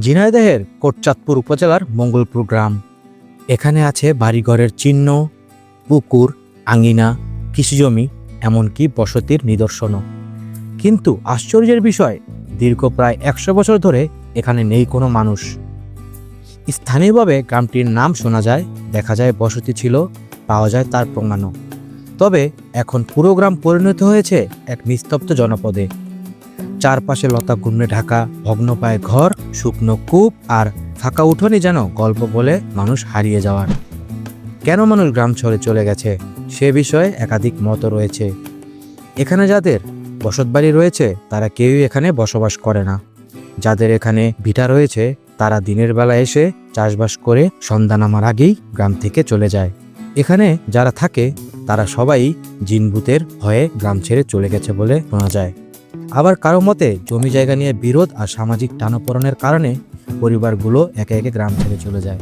ঝিনাইদহের কোটচাঁদপুর উপজেলার মঙ্গলপুর গ্রাম। এখানে আছে বাড়িঘরের চিহ্ন, পুকুর আঙ্গিনা কৃষিজমি, এমনকি বসতির নিদর্শনও। কিন্তু আশ্চর্যের বিষয়, দীর্ঘ প্রায় একশো বছর ধরে এখানে নেই কোনো মানুষ। স্থানীয়ভাবে গ্রামটির নাম শোনা যায়, দেখা যায় বসতি ছিল, পাওয়া যায় তার প্রমাণও তবে এখন পুরো গ্রাম পরিণত হয়েছে এক নিস্তব্ধ জনপদে। চারপাশে লতা গুণ্যে ঢাকা ভগ্নপায় ঘর, শুকনো কূপ আর ফাঁকা উঠোনে যেন গল্প বলে মানুষ হারিয়ে যাওয়ার। কেন মানুষ গ্রাম ছেড়ে চলে গেছে? সে বিষয়ে একাধিক মত রয়েছে। এখানে যাদের বসতবাড়ি রয়েছে, তারা কেউই এখানে বসবাস করে না। যাদের এখানে ভিটা রয়েছে, তারা দিনের বেলা এসে চাষবাস করে সন্ধ্যা নামার আগেই গ্রাম থেকে চলে যায়। এখানে যারা থাকে, তারা সবাই জিনভূতের ভয়ে গ্রাম ছেড়ে চলে গেছে বলে শোনা যায়। আবার কারও মতে, জমি জায়গা নিয়ে বিরোধ আর সামাজিক টানাপোড়নের কারণে পরিবারগুলো একে একে গ্রাম ছেড়ে চলে যায়।